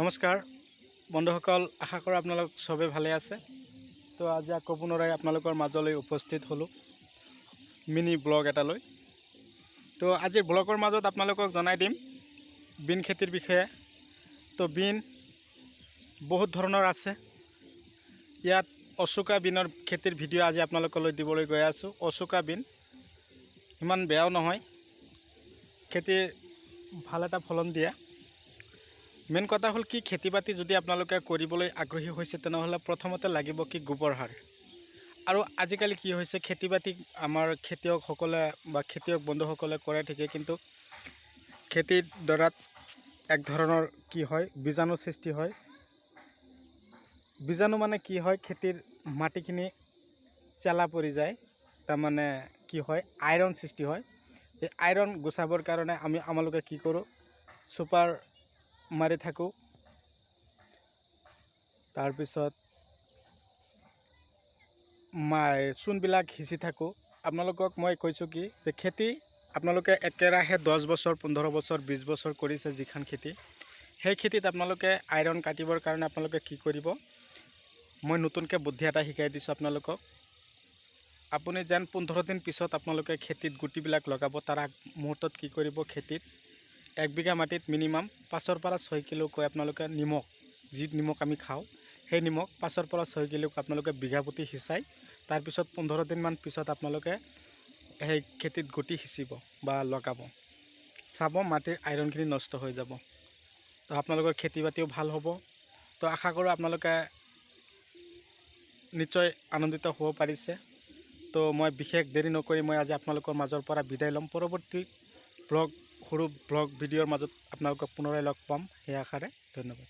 নমস্কাৰ। বন্ধুসকল, আশা কৰোঁ আপোনালোক চবেই ভালে আছে। তো আজি আকৌ পুনৰাই আপোনালোকৰ মাজলৈ উপস্থিত হ'লোঁ। মিনি ব্লগ এটালৈ। তো আজিৰ ব্লগৰ মাজত আপোনালোকক জনাই দিম বিন খেতিৰ বিষয়ে। তো বিন বহুত ধৰণৰ আছে। ইয়াত অচুকা বিনৰ খেতিৰ ভিডিঅ' আজি আপোনালোকলৈ দিবলৈ গৈ আছোঁ। অচুকা বিন ইমান বেয়াও নহয়। খেতিৰ ভালো এটা ফলন দিয়ে। মেইন কথা হ'ল কি খেতি বাতি যদি আপোনালোকে কৰিবলৈ আগ্ৰহী হৈছে, তেনেহ'লে প্ৰথমতে লাগিব কি গোবৰ সাৰ। আৰু আজিকালি কি হৈছে খেতি বাতি আমাৰ খেতিয়কসকলে বা খেতিয়ক বন্ধুসকলে কৰে ঠিকেই, কিন্তু খেতিৰ দৰাত এক ধৰণৰ কি হয় বীজাণু সৃষ্টি হয়। বীজাণু মানে কি হয়, খেতিৰ মাটিখিনি চেলা পৰি যায়, তাৰমানে কি হয়, আইৰণ সৃষ্টি হয়। এই আইৰণ গুচাবৰ কাৰণে আমি, আমালোকে কি কৰোঁ, চুপাৰ মাৰি থাকোঁ। তাৰপিছত মাই চূণবিলাক সিঁচি থাকোঁ। আপোনালোকক মই কৈছোঁ কি যে খেতি আপোনালোকে একেৰাহে দহ বছৰ, পোন্ধৰ বছৰ, বিছ বছৰ কৰিছে যিখন খেতি। সেই খেতিত আপোনালোকে আইৰণ কাটিবৰ কাৰণে আপোনালোকে কি কৰিব? মই নতুনকৈ বুদ্ধি এটা শিকাই দিছোঁ আপোনালোকক। আপুনি যেন পোন্ধৰ দিন পিছত আপোনালোকে খেতিত গুটিবিলাক লগাব, তাৰ আগ মুহূৰ্তত কি কৰিব খেতিত? এক বিঘা মাটিত মিনিমাম পাঁচৰ পৰা ছয় কিলোকৈ আপোনালোকে নিমখ, যি নিমখ আমি খাওঁ, সেই নিমখ পাঁচৰ পৰা ছয় কিলোকৈ আপোনালোকে বিঘা প্ৰতি সিঁচাই তাৰপিছত পোন্ধৰ দিনমান পিছত আপোনালোকে সেই খেতিত গুটি সিঁচিব বা লগাব। চাব মাটিৰ আইৰণখিনি নষ্ট হৈ যাব। তো আপোনালোকৰ খেতি বাতিও ভালো হ'ব। তো আশা কৰোঁ আপোনালোকে নিশ্চয় আনন্দিত হ'ব পাৰিছে। তো মই বিশেষ দেৰি নকৰি মই আজি আপোনালোকৰ মাজৰ পৰা বিদায় ল'ম। পৰৱৰ্তী ব্লগ সৰু ব্লগ ভিডিঅ'ৰ মাজত আপোনালোকক পুনৰাই লগ পাম। সেই আশাৰে ধন্যবাদ।